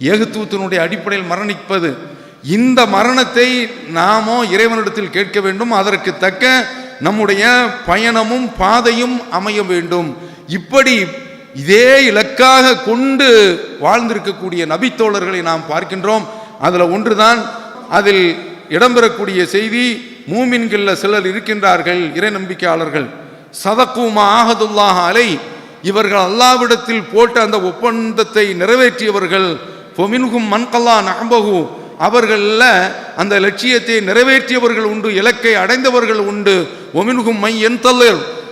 ஏகத்துவத்தினுடைய அடிப்படையில் மரணிப்பது. இந்த மரணத்தை நாமோ இறைவனிடத்தில் கேட்க வேண்டும். அதற்கு தக்க நம்முடைய பயணமும் பாதையும் அமைய வேண்டும். இப்படி இதே இலக்காக கொண்டு வாழ்ந்திருக்கக்கூடிய நபித்தோழர்களை நாம் பார்க்கின்றோம். அதில் ஒன்றுதான் அதில் இடம்பெறக்கூடிய செய்தி மூமின்களில் சிலர் இருக்கின்றார்கள் இறை நம்பிக்கையாளர்கள். சதக்குமா ஆகதுல்லாஹ் அலை இவர்கள் அல்லாவிடத்தில் போட்ட அந்த ஒப்பந்தத்தை நிறைவேற்றியவர்கள் பொமின்கும் மன்கல்லா நகம்பகு அவர்களில் அந்த லட்சியத்தை நிறைவேற்றியவர்கள் உண்டு இலக்கை அடைந்தவர்கள் உண்டு. ஒமின்கும் மை என்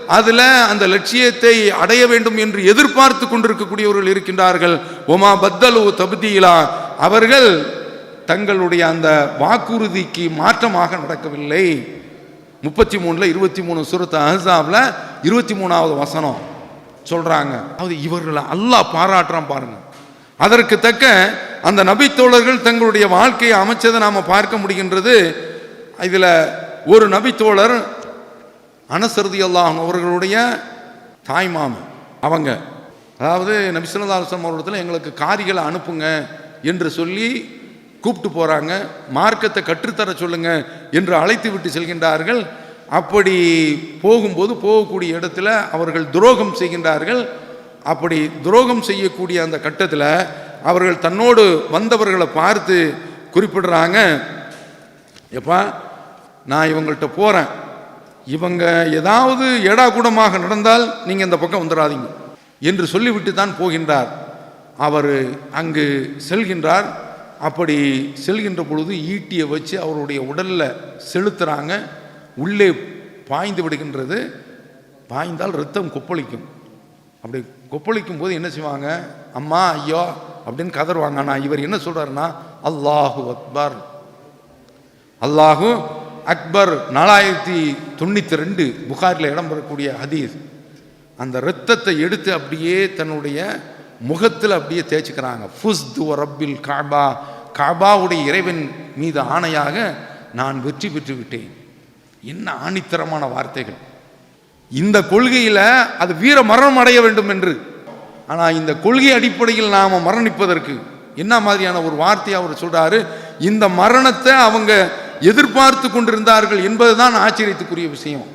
அதில் அந்த லட்சியத்தை அடைய வேண்டும் என்று எதிர்பார்த்து கொண்டிருக்கக்கூடியவர்கள் இருக்கின்றார்கள். ஒமா பத்தலு தபுதீலா. அவர்கள் தங்களுடைய அந்த வாக்குறுதிக்கு மாற்றமாக நடக்கவில்லை. முப்பத்தி மூணில் இருபத்தி மூணு சுரத்து அஹாவில் இருபத்தி மூணாவது வசனம் சொல்கிறாங்க அது இவர்களை அல்லாஹ் பாராட்டுறான் பாருங்கள் அதற்கு தக்க அந்த நபித்தோழர்கள் தங்களுடைய வாழ்க்கையை அமைச்சதை நாம் பார்க்க முடிகின்றது. இதில் ஒரு நபித்தோழர் அனசருதி அல்லாஹ் அவர்களுடைய தாய்மாமன் அவங்க. அதாவது நபிசுல்லா அலுவலம் அவர்களிடத்தில் எங்களுக்கு காரிகளை அனுப்புங்க என்று சொல்லி கூப்பிட்டு போகிறாங்க மார்க்கத்தை கற்றுத்தர சொல்லுங்க என்று அழைத்து விட்டு செல்கின்றார்கள். அப்படி போகும்போது போகக்கூடிய இடத்துல அவர்கள் துரோகம் செய்கின்றார்கள். அப்படி துரோகம் செய்யக்கூடிய அந்த கட்டத்தில் அவர்கள் தன்னோடு வந்தவர்களை பார்த்து குறிப்பிடுறாங்க. எப்பா நான் இவங்கள்ட்ட போகிறேன் இவங்க ஏதாவது எடா கூடமாக நடந்தால் நீங்கள் இந்த பக்கம் வந்துடாதீங்க என்று சொல்லிவிட்டு தான் போகின்றார். அவர் அங்கு செல்கின்றார். அப்படி செல்கின்ற பொழுது ஈட்டியை வச்சு அவருடைய உடலில் செலுத்துகிறாங்க உள்ளே பாய்ந்து விடுகின்றது. பாய்ந்தால் ரத்தம் கொப்பளிக்கும். அப்படி கொப்பளிக்கும் போது என்ன செய்வாங்க? அம்மா ஐயோ அப்படின்னு கதறுவாங்க. ஆனால் இவர் என்ன சொல்கிறாருன்னா அல்லாஹு அக்பர். அல்லாஹு அக்பர். நாலாயிரத்தி தொண்ணூற்றி ரெண்டு புகாரில் இடம்பெறக்கூடிய ஹதீஸ். அந்த இரத்தத்தை எடுத்து அப்படியே தன்னுடைய முகத்தில் அப்படியே தேய்ச்சிக்கிறாங்க. ஃபுஸ்து ரப்பில் காபா. காபாவுடைய இறைவன் மீது ஆணையாக நான் வெற்றி பெற்று விட்டேன் என்ன ஆணித்தரமான வார்த்தைகள். இந்த கொள்கையில் அது வீர மரணம் அடைய வேண்டும் என்று. ஆனால் இந்த கொள்கை அடிப்படையில் நாம் மரணிப்பதற்கு என்ன மாதிரியான ஒரு வார்த்தையை அவர் சொல்கிறாரு இந்த மரணத்தை அவங்க எதிர்பார்த்து கொண்டிருந்தார்கள் என்பதுதான் ஆச்சரியத்துக்குரிய விஷயம்.